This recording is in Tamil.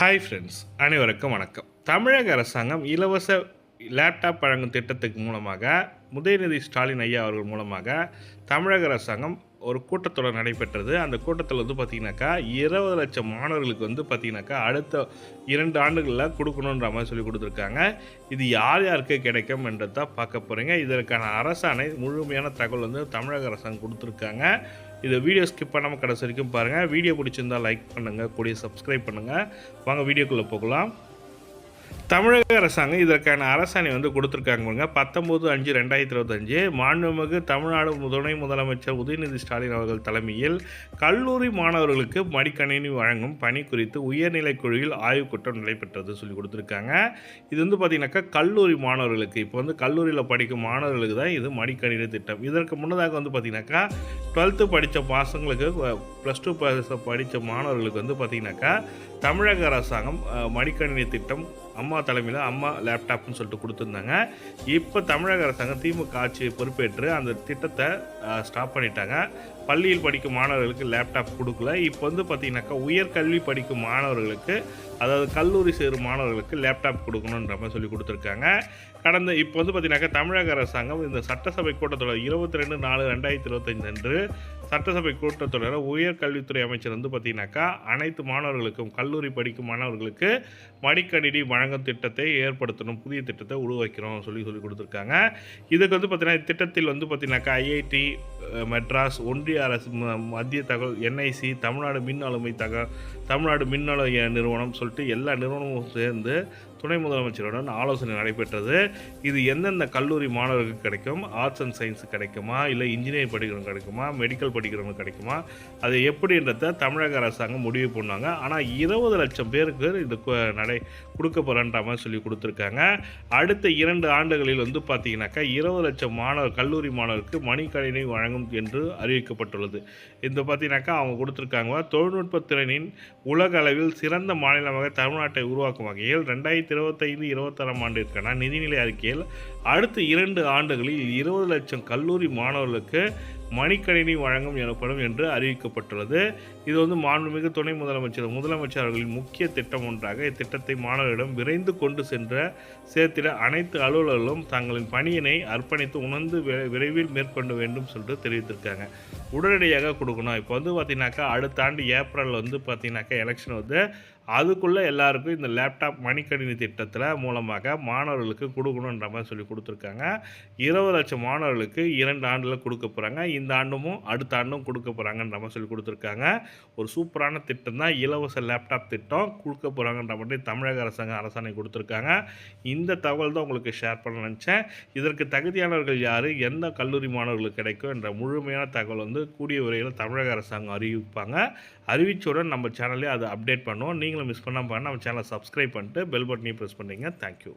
ஹாய் ஃப்ரெண்ட்ஸ் அனைவருக்கும் வணக்கம். தமிழக அரசாங்கம் இலவச லேப்டாப் வழங்கும் திட்டத்துக்கு மூலமாக உதயநிதி ஸ்டாலின் ஐயா அவர்கள் மூலமாக தமிழக அரசாங்கம் ஒரு கூட்டத்தொடர் நடைபெற்றது. அந்த கூட்டத்தில் வந்து பார்த்திங்கனாக்கா இருபது லட்சம் மாணவர்களுக்கு வந்து பார்த்திங்கனாக்கா அடுத்த இரண்டு ஆண்டுகளில் கொடுக்கணுன்ற மாதிரி சொல்லி கொடுத்துருக்காங்க. இது யார் யாருக்கு கிடைக்கும் என்றதை பார்க்க போகிறீங்க இதற்கான அரசாணை முழுமையான தகவல் வந்து தமிழக அரசாங்கம் கொடுத்துருக்காங்க. இதை வீடியோ ஸ்கிப் பண்ணாமல் கடைசி வரைக்கும் பாருங்கள் வீடியோ பிடிச்சிருந்தால் லைக் பண்ணுங்கள் கூடிய சப்ஸ்கிரைப் பண்ணுங்கள் வாங்க வீடியோக்குள்ளே போகலாம். தமிழக அரசாங்கம் இதற்கான அரசாணை வந்து கொடுத்துருக்காங்க பத்தொம்போது அஞ்சு ரெண்டாயிரத்தி இருபத்தஞ்சு மாண்புமிகு தமிழ்நாடு துணை முதலமைச்சர் உதயநிதி ஸ்டாலின் அவர்கள் தலைமையில் கல்லூரி மாணவர்களுக்கு மடிக்கணினி வழங்கும் பணி குறித்து உயர்நிலை குழுவில் ஆய்வுக்கூட்டம் நடைபெற்றது சொல்லி கொடுத்துருக்காங்க. இது வந்து பார்த்திங்கனாக்கா கல்லூரி மாணவர்களுக்கு இப்போ வந்து கல்லூரியில் படிக்கும் மாணவர்களுக்கு தான் இது மடிக்கணினி திட்டம். இதற்கு முன்னதாக வந்து பார்த்திங்கனாக்கா டுவெல்த்து படித்த பசங்களுக்கு ப்ளஸ் டூ படித்த மாணவர்களுக்கு வந்து பார்த்திங்கனாக்கா தமிழக அரசாங்கம் மடிக்கணினி திட்டம் அம்மா தலைமையில் அம்மா லேப்டாப்னு சொல்லிட்டு கொடுத்துருந்தாங்க. இப்போ தமிழக அரசாங்கம் திமுக ஆட்சி பொறுப்பேற்று அந்த திட்டத்தை ஸ்டாப் பண்ணிட்டாங்க. பள்ளியில் படிக்கும் மாணவர்களுக்கு லேப்டாப் கொடுக்கல. இப்போ வந்து பார்த்திங்கனாக்கா உயர்கல்வி படிக்கும் மாணவர்களுக்கு அதாவது கல்லூரி சேரும் மாணவர்களுக்கு லேப்டாப் கொடுக்கணுன்ற மாதிரி சொல்லி கொடுத்துருக்காங்க. கடந்த இப்போ வந்து பார்த்திங்கனாக்கா தமிழக அரசாங்கம் இந்த சட்டசபை கூட்டத்தொடர் இருபத்தி ரெண்டு நாலு ரெண்டாயிரத்தி இருபத்தஞ்சு அன்று சட்டசபை கூட்டத்தொடர உயர்கல்வித்துறை அமைச்சர் வந்து பார்த்திங்கனாக்கா அனைத்து மாணவர்களுக்கும் கல்லூரி படிக்கும் மாணவர்களுக்கு மடிக்கணினி வழங்கும் திட்டத்தை ஏற்படுத்தணும் புதிய திட்டத்தை உருவாக்கிறோம் சொல்லி சொல்லி கொடுத்துருக்காங்க. இதுக்கு வந்து பார்த்திங்கன்னா திட்டத்தில் வந்து பார்த்திங்கனாக்கா ஐஐடி மெட்ராஸ் ஒன்றிய அரசு மத்திய தகவல் என்ஐசி தமிழ்நாடு மின் ஆளுமை தகவல் தமிழ்நாடு மின் நிறுவனம் சொல்லிட்டு எல்லா நிறுவனமும் சேர்ந்து துணை முதலமைச்சருடன் ஆலோசனை நடைபெற்றது. இது எந்தெந்த கல்லூரி மாணவர்களுக்கு கிடைக்கும்? ஆர்ட்ஸ் அண்ட் சயின்ஸ் கிடைக்குமா? இல்லை இன்ஜினியரிங் படிக்கிறவங்க கிடைக்குமா? மெடிக்கல் படிக்கிறவங்க கிடைக்குமா? அது எப்படின்றத தமிழக அரசாங்கம் முடிவு பண்ணுவாங்க. ஆனால் இருபது லட்சம் பேருக்கு இது நடை கொடுக்க போகிறன்ற மாதிரி சொல்லி கொடுத்துருக்காங்க. அடுத்த இரண்டு ஆண்டுகளில் வந்து பார்த்தீங்கன்னாக்கா இருபது லட்சம் மாணவர் கல்லூரி மாணவருக்கு மணிக்கணினி வழங்கும் என்று அறிவிக்கப்பட்டுள்ளது. இந்த பார்த்தீங்கன்னாக்கா அவங்க கொடுத்துருக்காங்க தொழில்நுட்ப திறனின் உலக அளவில் சிறந்த மாநிலமாக தமிழ்நாட்டை உருவாக்கும் வகையில் ரெண்டாயிரத்தி இருபத்தைந்து இருபத்தாறாம் ஆண்டிற்கான நிதிநிலை அறிக்கையில் அடுத்த இரண்டு ஆண்டுகளில் இருபது லட்சம் கல்லூரி மாணவர்களுக்கு மணிக்கணினி வழங்கும் எனப்படும் என்று அறிவிக்கப்பட்டுள்ளது. இது வந்து மாண்புமிகு துணை முதலமைச்சர். முதலமைச்சர் அவர்களின் முக்கிய திட்டம் ஒன்றாக இத்திட்டத்தை மாணவர்களிடம் விரைந்து கொண்டு சென்ற சேர்த்திட அனைத்து அலுவலர்களும் தங்களின் பணியினை அர்ப்பணித்து உணர்ந்து விரைவில் மேற்கொள்ள வேண்டும் சொல்லிட்டு தெரிவித்திருக்காங்க. உடனடியாக கொடுக்கணும். இப்போ வந்து பார்த்தீங்கன்னாக்கா அடுத்த ஆண்டு ஏப்ரல் வந்து பார்த்தீங்கன்னாக்கா எலெக்ஷன் வந்து அதுக்குள்ளே எல்லாருக்கும் இந்த லேப்டாப் மணிக்கணினி திட்டத்தில் மூலமாக மாணவர்களுக்கு கொடுக்கணுன்ற மாதிரி சொல்லி கொடுத்துருக்காங்க. இருபது லட்சம் மாணவர்களுக்கு இரண்டு ஆண்டில் கொடுக்க போகிறாங்க இந்த ஆண்டும் அடுத்த ஆண்டும் கொடுக்க போகிறாங்கன்ற மாதிரி சொல்லி கொடுத்துருக்காங்க. ஒரு சூப்பரான திட்டம் தான். இலவச லேப்டாப் திட்டம் கொடுக்க போகிறாங்கன்ற மாதிரி தமிழக அரசாங்கம் அரசாணை கொடுத்துருக்காங்க. இந்த தகவல் தான் உங்களுக்கு ஷேர் பண்ண நினச்சேன். இதற்கு தகுதியானவர்கள் யார்? எந்த கல்லூரி மாணவர்களுக்கு கிடைக்கும்? என்ற முழுமையான தகவல் வந்து கூடிய விரைவில் தமிழக அரசாங்கம் அறிவிப்பாங்க. அறிவிச்சவுடன் நம்ம சேனல்லே அதை அப்டேட் பண்ணுவோம். நீங்களும் மிஸ் பண்ணாமல் நம்ம சேனலை சப்ஸ்கிரைப் பண்ணிட்டு பெல் பட்டனையும் ப்ரெஸ் பண்ணுறீங்க தேங்க்யூ